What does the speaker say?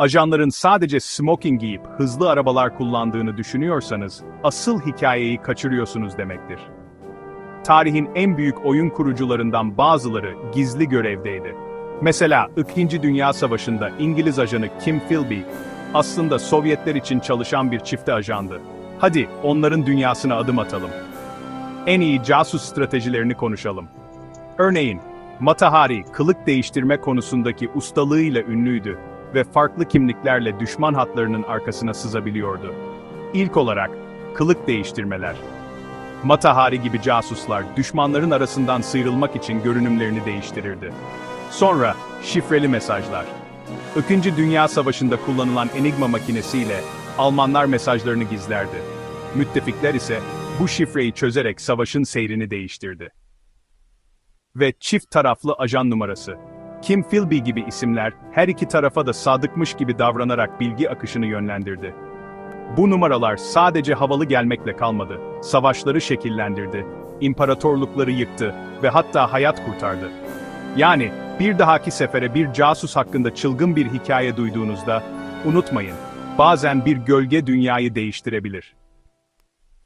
Ajanların sadece smoking giyip hızlı arabalar kullandığını düşünüyorsanız, asıl hikayeyi kaçırıyorsunuz demektir. Tarihin en büyük oyun kurucularından bazıları gizli görevdeydi. Mesela İkinci Dünya Savaşı'nda İngiliz ajanı Kim Philby, aslında Sovyetler için çalışan bir çifte ajandı. Hadi onların dünyasına adım atalım. En iyi casus stratejilerini konuşalım. Örneğin, Mata Hari kılık değiştirme konusundaki ustalığıyla ünlüydü ve farklı kimliklerle düşman hatlarının arkasına sızabiliyordu. İlk olarak, kılık değiştirmeler. Mata Hari gibi casuslar düşmanların arasından sıyrılmak için görünümlerini değiştirirdi. Sonra, şifreli mesajlar. İkinci Dünya Savaşı'nda kullanılan Enigma makinesiyle Almanlar mesajlarını gizlerdi. Müttefikler ise bu şifreyi çözerek savaşın seyrini değiştirdi ve çift taraflı ajan numarası. Kim Philby gibi isimler her iki tarafa da sadıkmış gibi davranarak bilgi akışını yönlendirdi. Bu numaralar sadece havalı gelmekle kalmadı, savaşları şekillendirdi, imparatorlukları yıktı ve hatta hayat kurtardı. Yani bir dahaki sefere bir casus hakkında çılgın bir hikaye duyduğunuzda, unutmayın, bazen bir gölge dünyayı değiştirebilir.